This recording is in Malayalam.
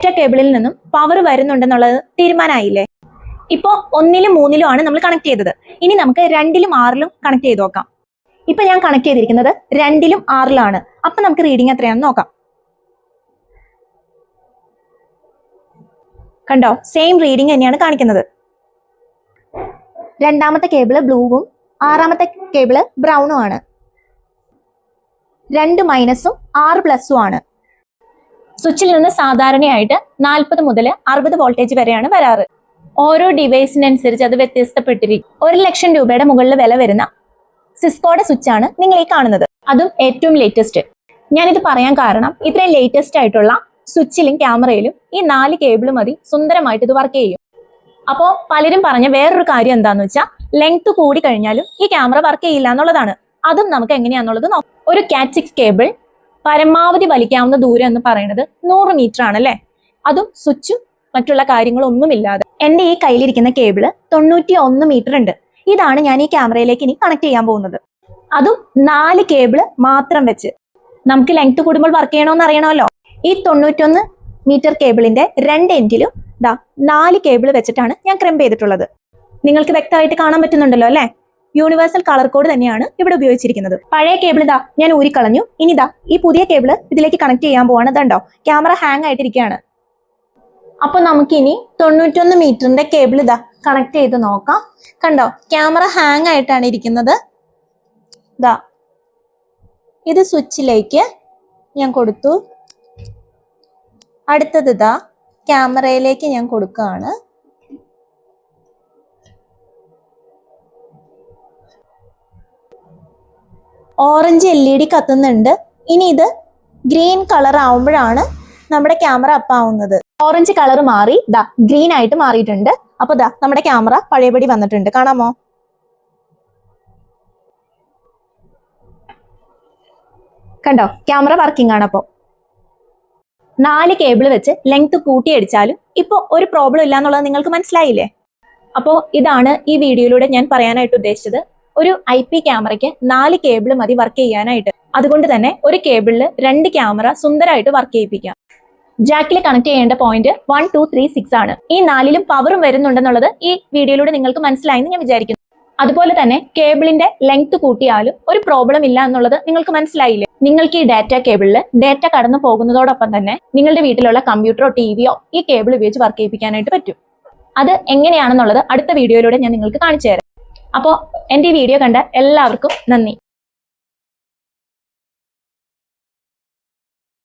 ഒറ്റ കേബിളിൽ നിന്നും പവർ വരുന്നുണ്ടെന്നുള്ളത് തീരുമാനമായില്ലേ ഇപ്പോൾ ഒന്നിലും മൂന്നിലും ആണ് നമ്മൾ കണക്ട് ചെയ്തത്. ഇനി നമുക്ക് രണ്ടിലും ആറിലും കണക്ട് ചെയ്ത് നോക്കാം. ഇപ്പൊ ഞാൻ കണക്ട് ചെയ്തിരിക്കുന്നത് രണ്ടിലും ആറിലാണ്. അപ്പൊ നമുക്ക് റീഡിംഗ് എത്രയാണെന്ന് നോക്കാം. കണ്ടോ? സെയിം റീഡിംഗ് തന്നെയാണ് കാണിക്കുന്നത്. രണ്ടാമത്തെ കേബിൾ ബ്ലൂവും ആറാമത്തെ കേബിൾ ബ്രൗണും ആണ്. രണ്ട് മൈനസും ആറ് പ്ലസും ആണ്. സ്വിച്ചിൽ നിന്ന് സാധാരണയായിട്ട് നാൽപ്പത് മുതൽ അറുപത് വോൾട്ടേജ് വരെയാണ് വരാറ്. ഓരോ ഡിവൈസിനനുസരിച്ച് അത് വ്യത്യസ്തപ്പെട്ടിരിക്കും. ഒരു ലക്ഷം രൂപയുടെ മുകളിൽ വില വരുന്ന സിസ്കോയുടെ സ്വിച്ച് ആണ് നിങ്ങൾ ഈ കാണുന്നത്. അതും ഏറ്റവും ലേറ്റസ്റ്റ് ഞാനിത് പറയാൻ കാരണം ഇത്രയും ലേറ്റസ്റ്റ് ആയിട്ടുള്ള സ്വിച്ചിലും ക്യാമറയിലും ഈ നാല് കേബിൾ മതി സുന്ദരമായിട്ട് ഇത് വർക്ക് ചെയ്യും. അപ്പോൾ പലരും പറഞ്ഞ വേറൊരു കാര്യം എന്താണെന്ന് വെച്ചാൽ ലെങ്ത് കൂടി കഴിഞ്ഞാലും ഈ ക്യാമറ വർക്ക് ചെയ്യില്ല എന്നുള്ളതാണ്. അതും നമുക്ക് എങ്ങനെയാന്നുള്ളത് നോക്കാം. ഒരു കാറ്റ് സിക്സ് കേബിൾ പരമാവധി വലിക്കാവുന്ന ദൂരം എന്ന് പറയുന്നത് നൂറ് മീറ്റർ ആണല്ലേ അതും സ്വിച്ചും മറ്റുള്ള കാര്യങ്ങളൊന്നുമില്ലാതെ. എന്റെ ഈ കയ്യിലിരിക്കുന്ന കേബിൾ തൊണ്ണൂറ്റി ഒന്ന് മീറ്റർ ഉണ്ട്. ഇതാണ് ഞാൻ ഈ ക്യാമറയിലേക്ക് ഇനി കണക്ട് ചെയ്യാൻ പോകുന്നത്. അതും നാല് കേബിൾ മാത്രം വെച്ച്. നമുക്ക് ലെങ്ത് കൂടുമ്പോൾ വർക്ക് ചെയ്യണമെന്ന് അറിയണമല്ലോ. ഈ തൊണ്ണൂറ്റൊന്ന് മീറ്റർ കേബിളിന്റെ രണ്ട് എൻഡിലും ദാ നാല് കേബിൾ വെച്ചിട്ടാണ് ഞാൻ ക്രംപ് ചെയ്തിട്ടുള്ളത്. നിങ്ങൾക്ക് വ്യക്തമായിട്ട് കാണാൻ പറ്റുന്നുണ്ടല്ലോ അല്ലേ? യൂണിവേഴ്സൽ കളർ കോഡ് തന്നെയാണ് ഇവിടെ ഉപയോഗിച്ചിരിക്കുന്നത്. പഴയ കേബിൾ ഇതാ ഞാൻ ഊരിക്കളഞ്ഞു. ഇനി ഇതാ ഈ പുതിയ കേബിൾ ഇതിലേക്ക് കണക്ട് ചെയ്യാൻ പോവാണ്. ഇതുണ്ടോ? ക്യാമറ ഹാങ് ആയിട്ടിരിക്കുകയാണ്. അപ്പൊ നമുക്കിനി തൊണ്ണൂറ്റൊന്ന് മീറ്ററിന്റെ കേബിൾ ഇതാ കണക്ട് ചെയ്ത് നോക്കാം. കണ്ടോ? ക്യാമറ ഹാങ് ആയിട്ടാണ് ഇരിക്കുന്നത്. ഇതാ. ഇത് സ്വിച്ചിലേക്ക് ഞാൻ കൊടുത്തു. അടുത്തത് ഇതാ ക്യാമറയിലേക്ക് ഞാൻ കൊടുക്കുകയാണ്. ഓറഞ്ച് എൽ ഇ ഡി കത്തുന്നുണ്ട്. ഇനി ഇത് ഗ്രീൻ കളർ ആവുമ്പോഴാണ് നമ്മുടെ ക്യാമറ അപ്പ് ആവുന്നത്. ഓറഞ്ച് കളർ മാറി ദാ ഗ്രീൻ ആയിട്ട് മാറിയിട്ടുണ്ട്. അപ്പൊ ദാ നമ്മുടെ ക്യാമറ പഴയപടി വന്നിട്ടുണ്ട്. കാണാമോ? കണ്ടോ? ക്യാമറ വർക്കിംഗ് ആണ് അപ്പോൾ നാല് കേബിൾ വെച്ച് ലെങ്ത് കൂട്ടിയടിച്ചാലും ഇപ്പോൾ ഒരു പ്രോബ്ലം ഇല്ല എന്നുള്ളത് നിങ്ങൾക്ക് മനസ്സിലായില്ലേ? അപ്പോൾ ഇതാണ് ഈ വീഡിയോയിലൂടെ ഞാൻ പറയാനായിട്ട് ഉദ്ദേശിച്ചത്. ഒരു ഐ പി ക്യാമറയ്ക്ക് നാല് കേബിൾ മതി വർക്ക് ചെയ്യാനായിട്ട്. അതുകൊണ്ട് തന്നെ ഒരു കേബിളിൽ രണ്ട് ക്യാമറ സുന്ദരമായിട്ട് വർക്ക് ചെയ്യിപ്പിക്കാം. ജാക്കിൽ കണക്ട് ചെയ്യേണ്ട point one two three six ആണ്. ഈ നാലിലും പവറും വരുന്നുണ്ടെന്നുള്ളത് ഈ വീഡിയോയിലൂടെ നിങ്ങൾക്ക് മനസ്സിലായെന്ന് ഞാൻ വിചാരിക്കുന്നു. അതുപോലെ തന്നെ കേബിളിന്റെ ലെങ്ത് കൂട്ടിയാലും ഒരു പ്രോബ്ലം ഇല്ല എന്നുള്ളത് നിങ്ങൾക്ക് മനസ്സിലായില്ലേ? നിങ്ങൾക്ക് ഈ ഡാറ്റ കേബിളിൽ ഡാറ്റ കടന്നു പോകുന്നതോടൊപ്പം തന്നെ നിങ്ങളുടെ വീട്ടിലുള്ള കമ്പ്യൂട്ടറോ ടിവിയോ ഈ കേബിൾ ഉപയോഗിച്ച് വർക്ക് ചെയ്യിപ്പിക്കാനായിട്ട് പറ്റും. അത് എങ്ങനെയാണെന്നുള്ളത് അടുത്ത വീഡിയോയിലൂടെ ഞാൻ നിങ്ങൾക്ക് കാണിച്ചു തരാം. അപ്പോൾ എന്റെ ഈ വീഡിയോ കണ്ട എല്ലാവർക്കും നന്ദി.